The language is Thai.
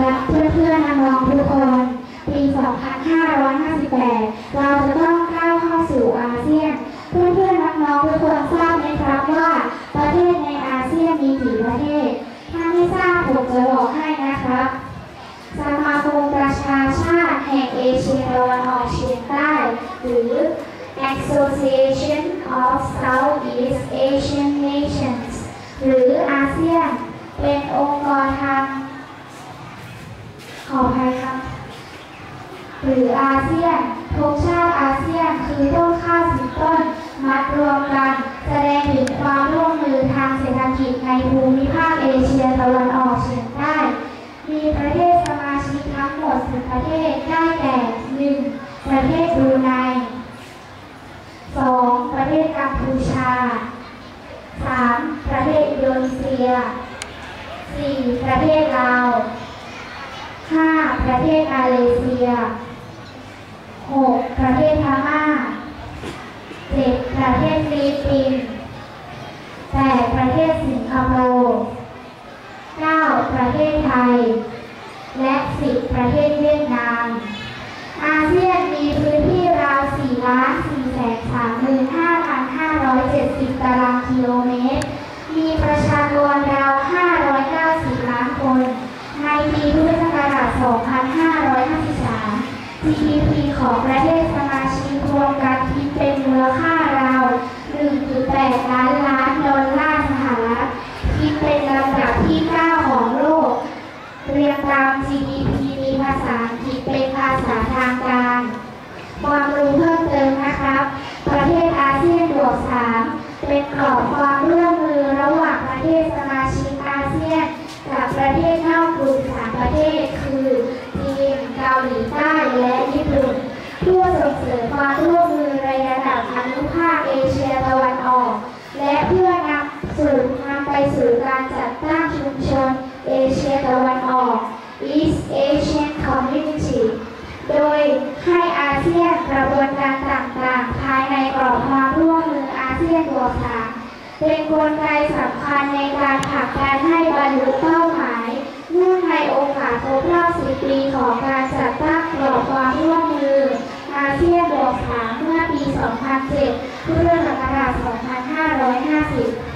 ครับเพื่อนๆน้องทุกคน ปี 2558 เราจะต้องก้าวเข้าสู่อาเซียน เพื่อนๆน้องทุกคนทราบไหมครับว่า ประเทศในอาเซียนมีกี่ประเทศ ถ้าไม่ทราบผมจะบอกให้นะครับ สมาคมประชาชาติแห่งเอเชียตะวันออกเฉียงใต้ หรือ Association of Southeast Asian Nations หรืออาเซียน เป็นองค์กรทาง ขออภัยครับ หรืออาเซียนธงชาติอาเซียนคือต้นข้าวสิบต้น มัดรวมกัน แสดงถึงความร่วมมือทางเศรษฐกิจในภูมิภาคเอเชียตะวันออกเฉียงใต้ มีประเทศสมาชิกทั้งหมด10ประเทศได้แก่ 1. ประเทศบรูไน 2. ประเทศกัมพูชา 3. ประเทศอินโดนีเซีย 4. ประเทศ ประเทศมาเลเซีย 6. ประเทศพม่า 7. ประเทศฟิลิปปินส์ 8. ประเทศสิงคโปร์ 9. ประเทศไทย และ 10 ประเทศเวียดนาม อาเซียนมีพื้นที่ราว4ล้าน4แสน35,570 ตารางกิโลเมตร มีประชากรราว 590 ล้านคน ในปีพุทธศักราช 2553 GDP ของประเทศสมาชิกรวมกันคิดเป็นมูลค่าราว 1.8 ล้านล้านดอลลาร์สหรัฐคิดเป็นลำดับที่ 9 ของโลก เรียงตาม GDP มีภาษาอังกฤษเป็นภาษาทางการความรู้เพิ่มเติมนะครับ ประเทศอาเซียนบวก 3 เป็นกรอบความร่วมมือระหว่างประเทศสมาชิกอาเซียน กับประเทศนอกกลุ่มสามประเทศคือจีนเกาหลีใต้และญี่ปุ่น เพื่อ ส่งเสริมความร่วมมือในระดับอนุภาคเอเชียตะวันออก และเพื่อนำสู่นำไปสู่การจัดตั้งชุมชนเอเชียตะวันออก East Asian Community โดยให้อาเซียนกระบวนการต่างๆ ภายในกรอบความร่วมมืออาเซียนบวกสามเป็นกลไกสำคัญในการผลักดันให้บรรลุเป้าหมายเนื่องในโอกาสครบรอบ10ปีของการจัดตั้งกรอบความร่วมมือ อาเซียนเพื่อปี2007พุทธศักราช2550